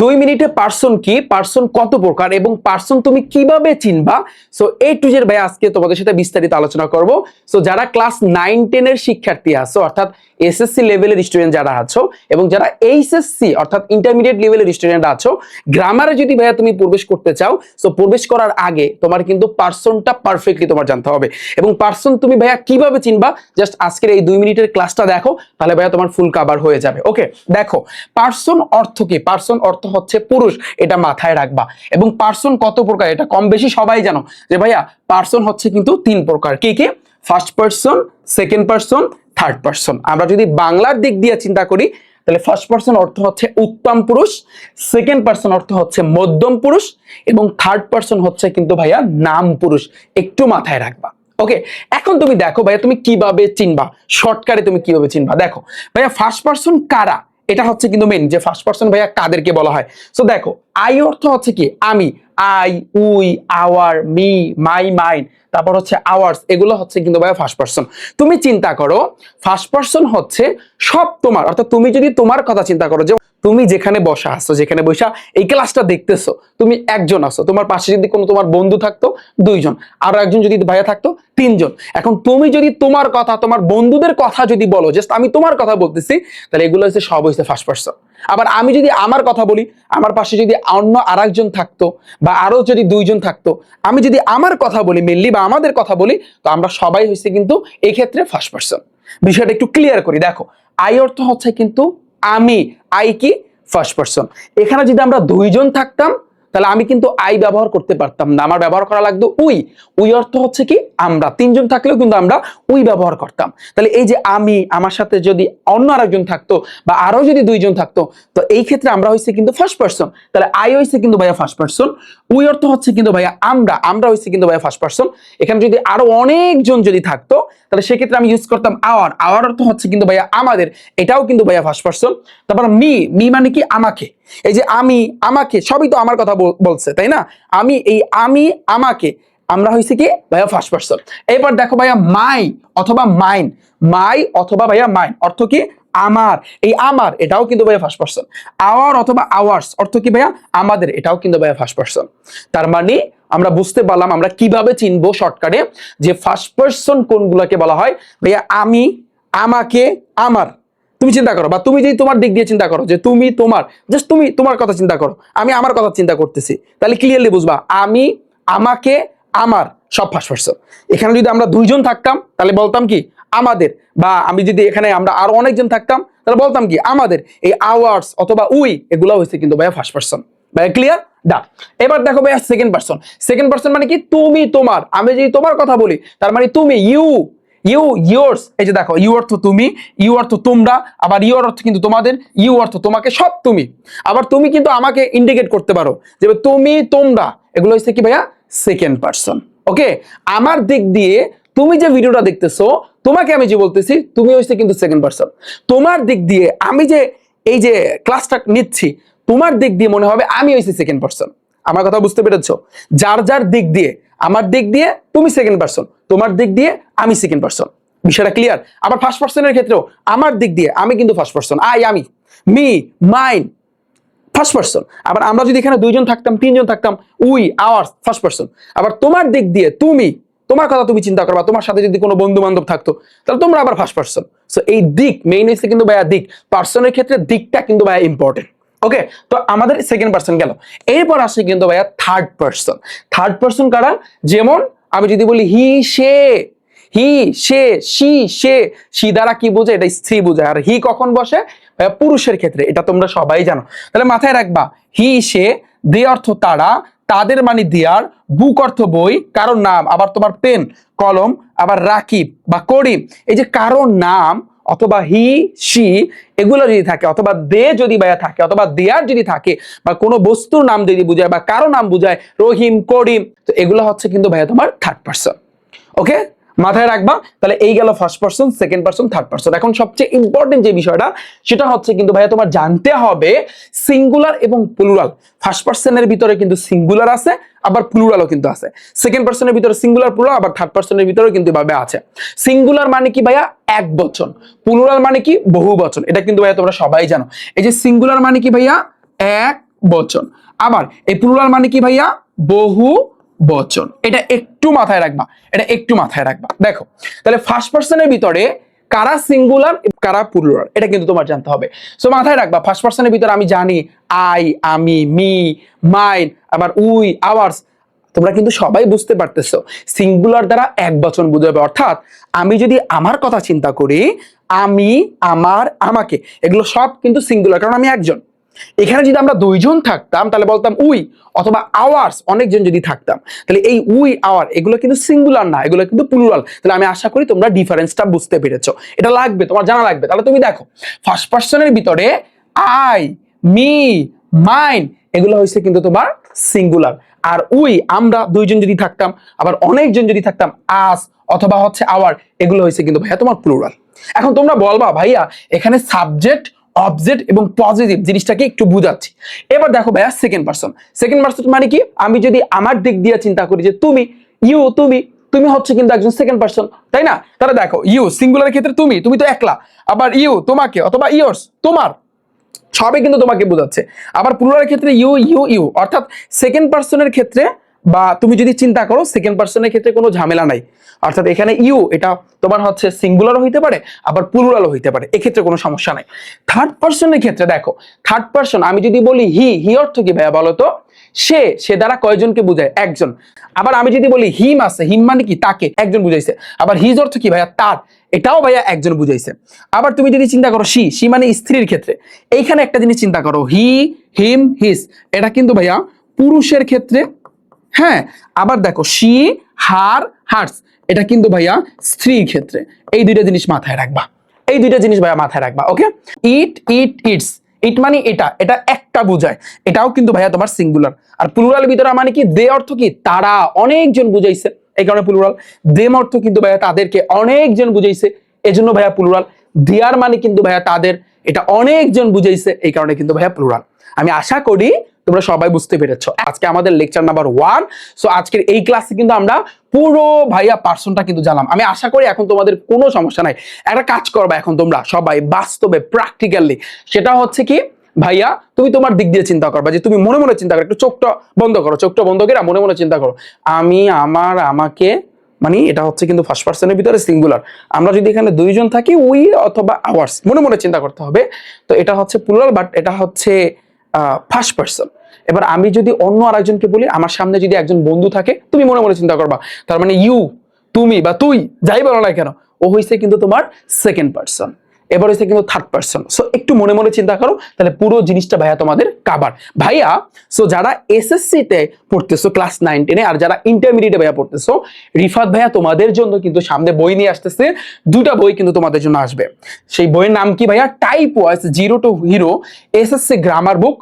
দুই মিনিটে পার্সন কি? পার্সন কত প্রকার? এবং পার্সন তুমি কীভাবে চিনবা? সো এই টু জেড ভাই আজকে তোমাদের সাথে বিস্তারিত আলোচনা করব। সো যারা ক্লাস নাইন টেনের শিক্ষার্থী আছো, অর্থাৎ এসএসসি লেভেলের স্টুডেন্ট যারা আছো, এবং যারা এইচএসসি অর্থাৎ ইন্টারমিডিয়েট লেভেলের স্টুডেন্ট আছো গ্রামারে যদি ভাইয়া তুমি প্রবেশ করতে চাও সো প্রবেশ করার আগে তোমার কিন্তু পার্সনটা পারফেক্টলি তোমার জানতে হবে। এবং পার্সন তুমি ভাইয়া কীভাবে চিনবা? জাস্ট আজকের এই দুই মিনিটের ক্লাসটা দেখো, তাহলে ভাইয়া তোমার ফুল কাভার হয়ে যাবে। ওকে দেখো, পার্সন অর্থ কি? পার্সন অর্থ হচ্ছে পুরুষ, এটা মাথায় রাখবা। এবং পার্সন কত প্রকার, এটা কম বেশি সবাই জানো। যে ভাইয়া পার্সন হচ্ছে কিন্তু তিন প্রকার। কি কি? First person second person third person আমরা যদি বাংলার দিক দিয়ে চিন্তা করি, তাহলে ফার্স্ট পার্সন অর্থ হচ্ছে উত্তম পুরুষ সেকেন্ড পার্সন অর্থ হচ্ছে মধ্যম পুরুষ, এবং থার্ড পার্সন হচ্ছে কিন্তু ভাইয়া নাম পুরুষ। একটু মাথায় রাখবা। ওকে এখন তুমি দেখো ভাইয়া, তুমি কীভাবে চিনবা? শর্টকাটে তুমি কীভাবে চিনবা? দেখো, ভাইয়া ফার্স্ট পার্সন কারা? এটা হচ্ছে কিন্তু মেন যে ফার্স্ট পার্সন ভাইয়া কাদেরকে বলা হয়। সো দেখো আই অর্থ হচ্ছে কি? আমি I we our me my mind তারপর হচ্ছে আওয়ার্স এগুলো হচ্ছে কিন্তু ভাইয়া ফার্স্ট পার্সন তুমি চিন্তা করো ফার্স্ট পার্সন হচ্ছে সব তোমার, অর্থাৎ তুমি যদি তোমার কথা চিন্তা করো, যে তুমি যেখানে বসা আছো, যেখানে বসা, এই ক্লাসটা দেখতেছো, তুমি একজন আসো তোমার পাশে যদি কোনো তোমার বন্ধু থাকতো, দুইজন, আরও একজন যদি ভাইয়া থাকতো, তিনজন। এখন তুমি যদি তোমার কথা, তোমার বন্ধুদের কথা যদি বলো জাস্ট আমি তোমার কথা বলতেছি, তাহলে এগুলো হচ্ছে সব হচ্ছে ফার্স্ট পার্সন আবার আমি যদি আমার কথা বলি, আমার পাশে যদি অন্য আরেকজন থাকতো, বা আরও যদি দুইজন থাকতো, আমি যদি আমার কথা বলি মেনলি বা আমাদের কথা বলি, তো আমরা সবাই হয়েছে কিন্তু এক্ষেত্রে ফার্স্ট পার্সন বিষয়টা একটু ক্লিয়ার করি, দেখো আই অর্থ হচ্ছে কিন্তু আমি আই কি? ফার্স্ট পার্সন এখানে যদি আমরা দুইজন থাকতাম তাহলে আমি কিন্তু আই ব্যবহার করতে পারতাম না। আমার ব্যবহার করা লাগতো উই। উই অর্থ হচ্ছে কি? আমরা। তিনজন থাকলেও কিন্তু আমরা উই ব্যবহার করতাম। তাহলে এই যে আমি, আমার সাথে যদি অন্য আরেকজন থাকতো বা আরও যদি দুইজন থাকতো, তো এই ক্ষেত্রে আমরা হয়েছে কিন্তু ফার্স্ট পার্সন তাহলে আই হয়েছে কিন্তু ভাইয়া ফার্স্ট পার্সন উই অর্থ হচ্ছে কিন্তু ভাইয়া আমরা। আমরা হয়েছে কিন্তু ভাইয়া ফার্স্ট পার্সন এখানে যদি আরও অনেকজন যদি থাকতো, তাহলে সেক্ষেত্রে আমি ইউজ করতাম আওয়ার আওয়ার অর্থ হচ্ছে কিন্তু ভাইয়া আমাদের। এটাও কিন্তু ভাইয়া ফার্স্ট পার্সন তারপর মি মি মানে কি? আমাকে। এই যে আমি, আমাকে, সবই তো আমার কথা বলছে, তাই না? আমি এই আমি, আমাকে, আমরা হয়েছে কি? ভাইয়া ফার্স্ট পার্সন এবার দেখো ভাইয়া মাই অথবা মাইন মাই অথবা ভাইয়া মাইন অর্থ কি? আমার, এই আমার, এটাও কিন্তু ভাইয়া ফার্স্ট পার্সন আওয়ার অথবা আওয়ার্স অর্থ কি ভাইয়া? আমাদের, এটাও কিন্তু ভাইয়া ফার্স্ট পার্সন তার মানে আমরা বুঝতে পারলাম আমরা কীভাবে চিনবো শর্টকাটে যে ফার্স্ট পার্সন কোনগুলোকে বলা হয়? ভাইয়া, আমি, আমাকে, আমার। তুমি চিন্তা করো বা তুমি যদি তোমার দিক দিয়ে চিন্তা করো যে তুমি তোমার জাস্ট তুমি তোমার কথা চিন্তা করো, আমি আমার কথা চিন্তা করতেছি, তাহলে ক্লিয়ারলি বুঝবা, আমি, আমাকে, আমার সব ফার্স্ট পার্সন এখানে যদি আমরা দুইজন থাকতাম, তাহলে বলতাম কি, আমাদের, বা আমি যদি এখানে আমরা আরও অনেকজন থাকতাম, তাহলে বলতাম কি, আমাদের, এই আওয়ার্স অথবা উই এগুলো হয়েছে কিন্তু ভাইয়া ফার্স্ট পার্সন ভাইয়া ক্লিয়ার দা এবার দেখো ভাইয়া সেকেন্ড পার্সন সেকেন্ড পার্সন মানে কি, তুমি তোমার, আমি যদি তোমার কথা বলি, তার মানে তুমি ইউ ইউ ইয়োর্স এই যে দেখো ইউ অর্থ তুমি ইউ অর্থ তোমরা, আবার ইউর অর্থ কিন্তু তোমাদের ইউ অর্থ তোমাকে সব তুমি। আবার তুমি কিন্তু আমাকে ইন্ডিকেট করতে পারো যে তুমি তোমরা। এগুলো হচ্ছে কি ভাইয়া? সেকেন্ড পার্সন ওকে আমার দিক দিয়ে তুমি যে ভিডিওটা দেখতেছো, তোমাকে আমি যে বলতেছি, তুমি হচ্ছে কিন্তু সেকেন্ড পার্সন তোমার দিক দিয়ে আমি যে এই যে ক্লাসটা নিচ্ছি, তোমার দিক দিয়ে মনে হবে আমি হয়েছি সেকেন্ড পার্সন আমার কথা বুঝতে পেরেছ? যার যার দিক দিয়ে আমার দিক দিয়ে তুমি সেকেন্ড পার্সন তোমার দিক দিয়ে আমি সেকেন্ড পার্সন বিষয়টা ক্লিয়ার আবার ফার্স্ট পার্সনের ক্ষেত্রেও আমার দিক দিয়ে আমি কিন্তু ফার্স্ট পার্সন আই আমি মি মাইন ফার্স্ট পার্সন আবার আমরা যদি এখানে দুইজন থাকতাম, তিনজন থাকতাম উই আওয়ার ফার্স্ট পার্সন আবার তোমার দিক দিয়ে তুমি, তোমার কথা তুমি চিন্তা করবা, তোমার সাথে যদি কোনো বন্ধু বান্ধব থাকতো, তাহলে তোমরা আবার ফার্স্ট পার্সন সো এই দিক মেইন হচ্ছে কিন্তু ভাইয়া দিক। পার্সনের ক্ষেত্রে দিকটা কিন্তু ভাইয়া ইম্পর্টেন্ট ওকে তো আমাদের সেকেন্ড পার্সন গেল। এরপর আসে কিন্তু ভাইয়া থার্ড পার্সন থার্ড পার্সন কারা? যেমন আমি যদি বলি হি সে হি সে সি সে সি দ্বারা কি বোঝে? এটা স্ত্রী বোঝায় আর হি কখন বসে? পুরুষের ক্ষেত্রে। এটা তোমরা সবাই জানো। তাহলে মাথায় রাখবা হি সে দে অর্থ তারা, তাদের মানে দেয়ার বুক অর্থ বই, কারোর নাম, আবার তোমার পেন কলম, আবার রাকিব বা করিম। এই যে কারোর নাম অথবা হি সি এগুলো যদি থাকে, অথবা দে যদি ভাইয়া থাকে, অথবা দেয়ার যদি থাকে, বা কোনো বস্তুর নাম যদি বুঝায়, বা কারও নাম বুঝায়, রহিম, করিম, তো এগুলো হচ্ছে কিন্তু ভাইয়া তোমার থার্ড পার্সন ওকে মাথায় রাখবা, তাহলে এই গেল first person second person third person এখন সবচেয়ে ইম্পর্টেন্ট যে বিষয়টা, সেটা হচ্ছে কিন্তু ভাইয়া তোমার জানতে হবে সিঙ্গুলার এবং প্লুরাল ফার্স্ট পার্সনের ভিতরে কিন্তু সিঙ্গুলার আছে, আবার প্লুরালও কিন্তু আছে। সেকেন্ড পার্সনের ভিতরে সিঙ্গুলার প্লুরাল আবার থার্ড পার্সনের ভিতরেও কিন্তু ভাবে আছে। সিঙ্গুলার মানে কি ভাইয়া? এক বচন। প্লুরাল মানে কি? বহু বচন। এটা কিন্তু ভাইয়া তোমরা সবাই জানো। এই যে সিঙ্গুলার মানে কি ভাইয়া? এক বচন। আবার এই প্লুরাল মানে কি ভাইয়া? বহু বচন। এটা একটু মাথায় রাখবা, এটা একটু মাথায় রাখবা। দেখো, তাহলে ফার্স্ট পার্সনের ভিতরে কারা সিঙ্গুলার কারা পুরুলার এটা কিন্তু তোমার জানতে হবে। সো মাথায় রাখবা ফার্স্ট পার্সনের ভিতরে আমি জানি আই আমি মি মাইন আবার উই আওয়ার্স তোমরা কিন্তু সবাই বুঝতে পারতেছো। সিঙ্গুলার দ্বারা এক বচন বুঝাবে অর্থাৎ আমি যদি আমার কথা চিন্তা করি, আমি, আমার, আমাকে, এগুলো সব কিন্তু সিঙ্গুলার কারণ আমি একজন। এখানে যদি আমরা দুইজন থাকতাম, তাহলে বলতাম উই অথবা আওয়ার্স, অনেকজন যদি থাকতাম, তাহলে এই উই, আওয়ার, এগুলো কিন্তু সিঙ্গুলার না, এগুলো কিন্তু প্লুরাল। তাহলে আমি আশা করি তোমরা ডিফারেন্সটা বুঝতে পেরেছ। এটা লাগবে, তোমার জানা লাগবে। তাহলে তুমি দেখো ফার্স্ট পার্সনের ভিতরে আই মি মাইন এগুলো হয়েছে কিন্তু তোমার সিঙ্গুলার। আর উই, আমরা দুইজন যদি থাকতাম, আবার অনেকজন যদি থাকতাম আস অথবা হচ্ছে আওয়ার এগুলো হয়েছে কিন্তু ভাইয়া তোমার প্লুরাল। এখন তোমরা বলবা, ভাইয়া, এখানে সাবজেক্ট অবজেক্ট এবং পজিটিভ জিনিসটাকে একটু বুঝাচ্ছি। এবার দেখো ভাইয়া সেকেন্ড পার্সন সেকেন্ড পার্সন মানে কি? আমি যদি আমার দিক দিয়ে চিন্তা করি যে তুমি ইউ তুমি তুমি হচ্ছে কিন্তু একজন সেকেন্ড পার্সন তাই না? তাহলে দেখো ইউ সিঙ্গুলার ক্ষেত্রে তুমি তুমি তো একলা। আবার ইউ তোমাকে, অথবা ইয়োর্স তোমার, সবই কিন্তু তোমাকে বোঝাচ্ছে। আবার পুরুলার ক্ষেত্রে ইউ ইউ ইউ অর্থাৎ সেকেন্ড পার্সনের ক্ষেত্রে বা তুমি যদি চিন্তা করো সেকেন্ড পার্সনের ক্ষেত্রে কোনো ঝামেলা নাই। অর্থাৎ এখানে ইউ এটা তোমার হচ্ছে সিঙ্গুলারও হইতে পারে, আবার প্লুরালও হইতে পারে, এক্ষেত্রে কোনো সমস্যা নাই। থার্ড পার্সনের ক্ষেত্রে দেখো থার্ড পার্সন আমি যদি বলি হি হি অর্থ কি ভাইয়া বলো তো? সে সে দ্বারা কয়জনকে বুঝায়? একজন। আবার আমি যদি বলি হিম আছে হিম মানে কি? তাকে, একজন বুঝাইছে। আবার হিজ অর্থ কি ভাইয়া? তার। এটাও ভাইয়া একজন বুঝাইছে। আবার তুমি যদি চিন্তা করো সি সি মানে স্ত্রীর ক্ষেত্রে, এইখানে একটা জিনিস চিন্তা করো হি হিম হিস এটা কিন্তু ভাইয়া পুরুষের ক্ষেত্রে হ্যাঁ আবার দেখো সি হার, হার্স, এটা কিন্তু ভাইয়া স্ত্রীর ক্ষেত্রে। এই দুইটা জিনিস মাথায় রাখবা। এই দুইটা জিনিস ভাইয়া মাথায় রাখবা, ওকে? ইট ইট, ইটস। ইট মানে এটা এটা একটা বোঝায়। এটাও কিন্তু ভাইয়া তোমার সিঙ্গুলার। আর প্লুরাল ভিতরে মানে কি, দে অর্থ কি? তারা অনেকজন বুঝাইছে, এই কারণে প্লুরাল। দেম অর্থ কিন্তু ভাইয়া তাদেরকে অনেকজন বুঝাইছে, এজন্য ভাইয়া প্লুরাল। দেয়ার মানে কিন্তু ভাইয়া তাদের, এটা অনেকজন বুঝাইছে, এই কারণে কিন্তু ভাইয়া প্লুরাল। আমি আশা করি তোমরা সবাই বুঝতে পেরেছ। আজকে আমাদের লেকচার নাম্বার ওয়ান সো আজকের এই ক্লাসে কিন্তু আমরা পুরো ভাইয়া পার্সনটা কিন্তু জানলাম। আমি আশা করি এখন তোমাদের কোনো সমস্যা নাই। একটা কাজ করবা এখন তোমরা সবাই বাস্তবে প্র্যাকটিক্যালি সেটা হচ্ছে কি, ভাইয়া, তুমি তোমার দিক দিয়ে চিন্তা করবা যে তুমি মনে মনে চিন্তা করো, একটু চোখটা বন্ধ করো, চোখটা বন্ধ করে মনে মনে চিন্তা করো। আমি, আমার, আমাকে মানে এটা হচ্ছে কিন্তু ফার্স্ট পার্সনের ভিতরে সিঙ্গুলার আমরা যদি এখানে দুইজন থাকি উই অথবা আওয়ার্স মনে মনে চিন্তা করতে হবে। তো এটা হচ্ছে প্লুরাল বাট এটা হচ্ছে ফার্স্ট পার্সন এবার আমি যদি অন্য আরেকজনকে বলি, আমার সামনে যদি একজন বন্ধু থাকে, তুমি মনে মনে চিন্তা করবা, তার মানে ইউ তুমি বা তুই, যাই বলো না কেন, ও হয়েছে কিন্তু তোমার সেকেন্ড পার্সন এবার হচ্ছে কিন্তু থার্ড পার্সন সো একটু মনে মনে চিন্তা করো, তাহলে পুরো জিনিসটা ভাইয়া তোমাদের কাবার ভাইয়া সো যারা এসএসসি তে পড়তেছো ক্লাস নাইন টেনে আর যারা ইন্টারমিডিয়েটে ভাইয়া পড়তেছো, রিফাত ভাইয়া তোমাদের জন্য কিন্তু সামনে বই নিয়ে আসতেছে। দুটা বই কিন্তু তোমাদের জন্য আসবে। সেই বইয়ের নাম কি ভাইয়া? Type wise zero to hero SSC grammar book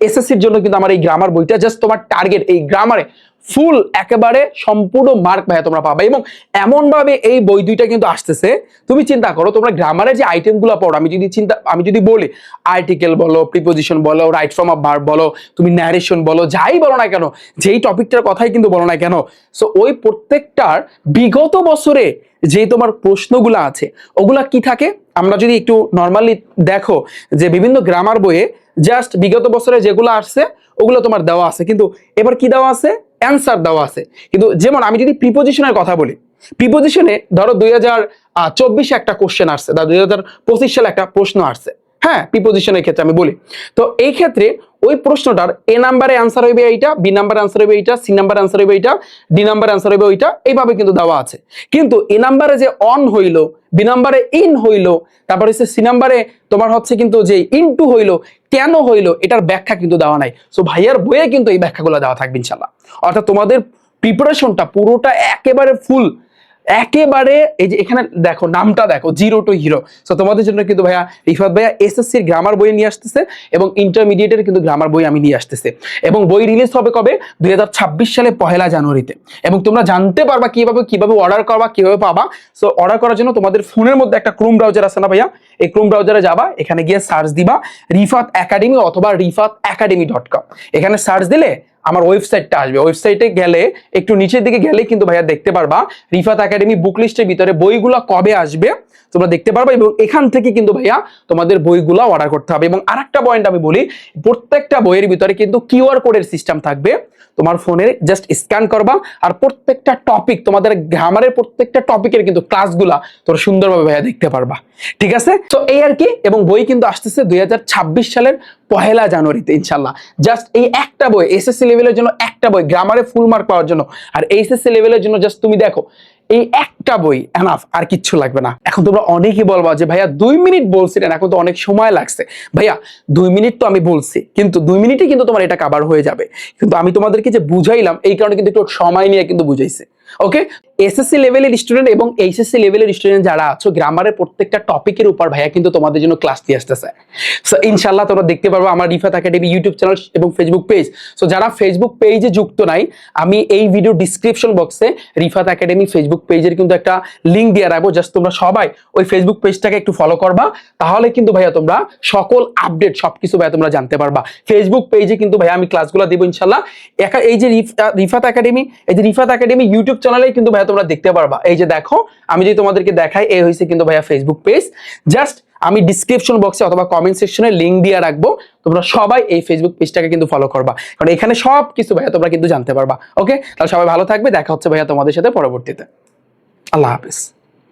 এসএসসির জন্য কিন্তু আমার এই গ্রামার বইটা জাস্ট তোমার টার্গেট এই গ্রামারে ফুল একেবারে সম্পূর্ণ মার্ক ভাইয়া তোমরা পাবে এবং এমন ভাবে এই বই দুইটা কিন্তু আসতেছে। তুমি চিন্তা করো, তোমরা গ্রামারে যে আইটেমগুলো পড়ো, আমি যদি চিন্তা, আমি যদি বলি আর্টিকেল বলো প্রিপোজিশন বলো রাইট ফ্রম আ ভার্ব বলো, তুমি ন্যারেশন বলো, যাই বলো না কেন, যেই টপিকটার কথাই কিন্তু বলো না কেন সো ওই প্রত্যেকটার বিগত বছরে যে তোমার প্রশ্নগুলো আছে, ওগুলা কি থাকে? আমরা যদি একটু নর্মালি দেখো যে বিভিন্ন গ্রামার বইয়ে জাস্ট বিগত বছরে যেগুলো আসছে, ওগুলো তোমার দেওয়া আছে। কিন্তু এবার কি দেওয়া আছে? অ্যান্সার দেওয়া আছে। কিন্তু যেমন আমি যদি প্রিপোজিশনের কথা বলি প্রিপোজিশনে ধরো দুই হাজার চব্বিশে একটা কোশ্চেন আসছে দুই হাজার পঁচিশ সালে একটা প্রশ্ন আসছে। হ্যাঁ প্রিপোজিশনের ক্ষেত্রে আমি বলি। তো এই ক্ষেত্রে ওই প্রশ্নটার এ নাম্বারে অ্যান্সার হইবে এইটা, বি নাম্বার অ্যান্সার হইবে এইটা, সি নাম্বার অ্যান্সার হইবে এইটা, ডি নাম্বার অ্যান্সার হইবে ওইটা, এইভাবে কিন্তু দেওয়া আছে। কিন্তু এ নাম্বারে যে অন হইল, বি নাম্বারে ইন হইল, তারপর হচ্ছে সি নাম্বারে তোমার হচ্ছে কিন্তু যে ইনটু হইল, কেন হইল, এটার ব্যাখ্যা কিন্তু দেওয়া নাই। সো ভাইয়ার বইয়ে কিন্তু এই ব্যাখ্যাগুলো দেওয়া থাকবে ইনশাল্লাহ অর্থাৎ তোমাদের প্রিপারেশনটা পুরোটা একেবারে ফুল একেবারে এই যে এখানে দেখো, নামটা দেখো জিরো টু হিরো সো তোমাদের জন্য কিন্তু ভাইয়া, রিফাত ভাইয়া এসএসসির গ্রামার বই নিয়ে আসতেছে এবং ইন্টারমিডিয়েটের কিন্তু গ্রামার বই আমি নিয়ে আসতেছে। এবং বই রিলিজ হবে কবে? দুই হাজার ছাব্বিশ সালে পহেলা জানুয়ারিতে। এবং তোমরা জানতে পারবা কীভাবে কীভাবে অর্ডার করবা, কীভাবে পাবা। সো অর্ডার করার জন্য তোমাদের ফোনের মধ্যে একটা ক্রোম ব্রাউজার আছে না ভাইয়া? এই ক্রোম ব্রাউজারে যাবা, এখানে গিয়ে সার্চ দিবা, রিফাত একাডেমি অথবা রিফাত একাডেমি ডট কম এখানে সার্চ দিলে আমার ওয়েবসাইটটা আসবে। ওয়েবসাইটে গেলে, একটু নিচের দিকে গেলে কিন্তু ভাইয়া দেখতে পারবা, রিফাত একাডেমি বুক লিস্টের ভিতরে বইগুলো কবে আসবে, তোমরা দেখতে পারবে এবং এখান থেকে কিন্তু ভাইয়া তোমাদের বইগুলো অর্ডার করতে হবে। এবং আরেকটা পয়েন্ট আমি বলি, প্রত্যেকটা বইয়ের ভিতরে কিন্তু কিউআর কোডের সিস্টেম থাকবে। তোমার ফোনে জাস্ট স্ক্যান করবা আর প্রত্যেকটা টপিক তোমাদের গ্রামারের প্রত্যেকটা টপিকের কিন্তু ক্লাসগুলা তোমরা সুন্দরভাবে ভাইয়া দেখতে পারবা। ঠিক আছে? তো এই আর কি, এবং বই কিন্তু আসতেছে দুই হাজার ছাব্বিশ সালের পহেলা জানুয়ারিতে, ইনশাল্লাহ। জাস্ট এই একটা বই এসএসসি লেভেলের জন্য একটা বই গ্রামারে ফুল মার্ক পাওয়ার জন্য। আর এইচএসসি লেভেলের জন্য জাস্ট তুমি দেখো, এই একটা বই এনাফ আর কিচ্ছু লাগবে না। এখন তোমরা অনেকেই বলবা যে, ভাইয়া, দুই মিনিট বলছিলেন এখন তো অনেক সময় লাগছে। ভাইয়া, দুই মিনিট তো আমি বলছি, কিন্তু দুই মিনিটে কিন্তু তোমার এটা কাবার হয়ে যাবে। কিন্তু আমি তোমাদেরকে যে বুঝাইলাম, এই কারণে কিন্তু একটু সময় নিয়ে কিন্তু বুঝাইছে। ওকে এসএসসি লেভেলের স্টুডেন্ট এবং এইচএসসি লেভেলের স্টুডেন্ট যারা আছো গ্রামারের প্রত্যেকটা টপিকের উপর ভাইয়া কিন্তু তোমাদের জন্য ক্লাস দিয়ে আসতেছে। সো ইনশাল্লাহ তোমরা দেখতে পারব আমার রিফাত একাডেমি ইউটিউব চ্যানেল এবং ফেসবুক পেজ সো যারা ফেসবুক পেজে যুক্ত নাই, আমি এই ভিডিও ডিসক্রিপশন বক্সে রিফাত একাডেমি ফেসবুক পেজের কিন্তু একটা লিঙ্ক দিয়ে রাখব। জাস্ট তোমরা সবাই ওই ফেসবুক পেজটাকে একটু ফলো করবা, তাহলে কিন্তু ভাইয়া তোমরা সকল আপডেট সবকিছু ভাইয়া তোমরা জানতে পারবা। ফেসবুক পেজে কিন্তু ভাইয়া আমি ক্লাসগুলো দেবো ইনশাল্লাহ এই যে রিফাত একাডেমি এই যে রিফাত একাডেমি ইউটিউব চ্যানেলে কিন্তু ভাইয়া তোমরা দেখতে পারবা। এই যে দেখো, আমি যদি তোমাদেরকে দেখাই, এই হয়েছে কিন্তু ভাইয়া ফেসবুক পেজ জাস্ট আমি ডিসক্রিপশন বক্সে অথবা কমেন্ট সেকশনে লিঙ্ক দিয়ে রাখব। তোমরা সবাই এই ফেসবুক পেজটাকে কিন্তু ফলো করবা। কারণ এখানে সব কিছু ভাইয়া তোমরা কিন্তু জানতে পারবা। ওকে তাহলে সবাই ভালো থাকবে। দেখা হচ্ছে ভাইয়া তোমাদের সাথে পরবর্তীতে। আল্লাহ হাফিজ।